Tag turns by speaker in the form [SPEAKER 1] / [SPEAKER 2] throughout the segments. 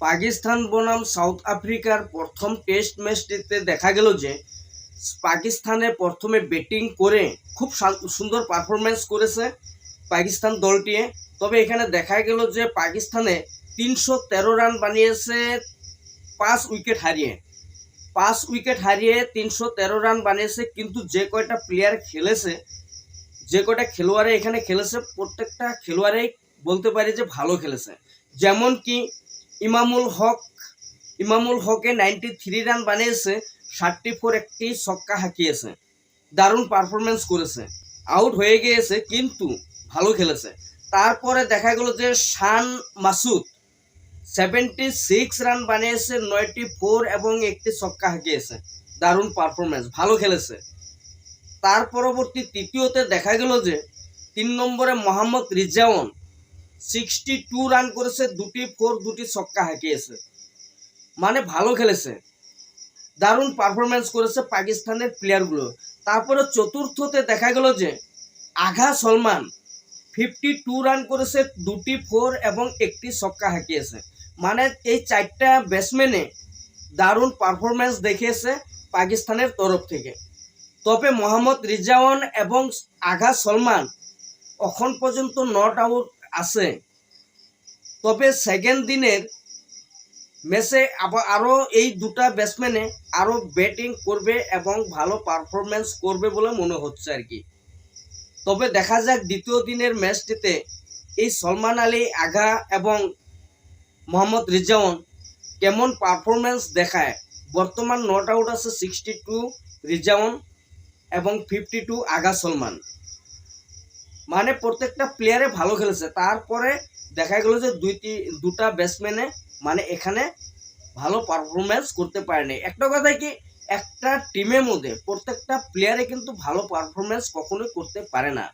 [SPEAKER 1] পাকিস্তান বনাম সাউথ আফ্রিকার প্রথম টেস্ট ম্যাচটিতে দেখা গেল যে পাকিস্তানে প্রথমে ব্যাটিং করে খুব সুন্দর পারফরমেন্স করেছে পাকিস্তান দলটি তবে এখানে দেখা গেল যে পাকিস্তানে তিনশো তেরো রান বানিয়েছে, পাঁচ উইকেট হারিয়ে। পাঁচ উইকেট হারিয়ে তিনশো তেরো রান বানিয়েছে, কিন্তু যে কয়টা প্লেয়ার খেলেছে, যে কয়টা খেলোয়াড়ে এখানে খেলেছে, প্রত্যেকটা খেলোয়াড়েই বলতে পারি যে ভালো খেলেছে। যেমন কি ইমামুল হক, ইমামুল হকে নাইনটি থ্রি রান বানিয়েছে ষাটটি ফোর একটি ছক্কা হাঁকিয়েছে, দারুণ পারফরমেন্স করেছে। আউট হয়ে গিয়েছে, কিন্তু ভালো খেলেছে। তারপরে দেখা গেল যে Shan Masood seventy six run বানিয়েছে নয়টি ফোর এবং একটি ছক্কা হাঁকিয়েছে। দারুণ পারফরমেন্স ভালো খেলেছে। তার পরবর্তী তৃতীয়তে দেখা গেল যে তিন নম্বরে Mohammad Rizwan sixty two run করেছে, দুটি ফোর দুটি ছক্কা হাঁকিয়েছে। মানে ভালো খেলেছে। দারুণ পারফরমেন্স করেছে পাকিস্তানের প্লেয়ারগুলো তারপরে চতুর্থতে দেখা গেল যে, Agha Salman fifty two run করেছে, দুটি ফোর এবং একটি ছক্কা হাঁকিয়েছে। মানে এই চারটা ব্যাটসম্যানে দারুণ পারফরমেন্স দেখিয়েছে পাকিস্তানের তরফ থেকে। তবে মোহাম্মদ রিজাওয়ান এবং আঘা সলমান এখন পর্যন্ত নট আউট আছে। তবে সেকেন্ড দিনের ম্যাচে আবার আরও এই দুটা ব্যাটসম্যানে আরও ব্যাটিং করবে এবং ভালো পারফরমেন্স করবে বলে মনে হচ্ছে আর কি। তবে দেখা যাক দ্বিতীয় দিনের ম্যাচটিতে এই সলমান আলী আঘা এবং মোহাম্মদ রিজাওয়ান কেমন পারফরমেন্স দেখায়। বর্তমান নট আউট আছে সিক্সটি টু রিজাওয়ান এবং ফিফটি টু আগা সলমান। মানে প্রত্যেকটা প্লেয়ারে ভালো খেলেছে। তারপরে দেখা গেল যে দুইটি, দুটা ব্যাটসম্যানে মানে এখানে ভালো পারফরমেন্স করতে পারেনি। একটা কথা কি, একটা টিমের মধ্যে প্রত্যেকটা প্লেয়ারে কিন্তু ভালো পারফরমেন্স কখনোই করতে পারে না।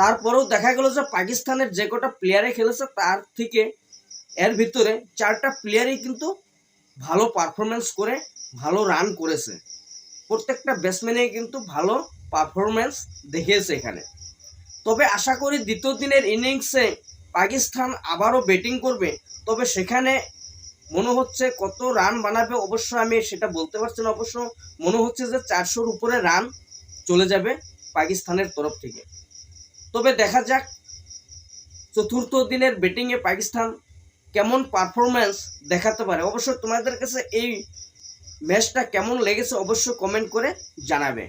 [SPEAKER 1] তারপরেও দেখা গেল যে পাকিস্তানের যে কটা প্লেয়ারে খেলেছে, তার থেকে এর ভিতরে চারটা প্লেয়ারই কিন্তু ভালো পারফরমেন্স করে, ভালো রান করেছে। প্রত্যেকটা ব্যাটসম্যানে কিন্তু ভালো পারফরমেন্স দেখিয়েছে এখানে। তবে আশা করি দ্বিতীয় দিনের ইনিংসে পাকিস্তান আবারও ব্যাটিং করবে। তবে সেখানে মনে হচ্ছে কত রান বানাবে অবশ্য আমি সেটা বলতে পারছি না অবশ্য। মনে হচ্ছে যে চারশোর উপরে রান চলে যাবে পাকিস্তানের তরফ থেকে। তবে দেখা যাক চতুর্থ দিনের ব্যাটিংয়ে পাকিস্তান কেমন পারফরমেন্স দেখাতে পারে। অবশ্য তোমাদের কাছে এই ম্যাচটা কেমন লেগেছে অবশ্য কমেন্ট করে জানাবে।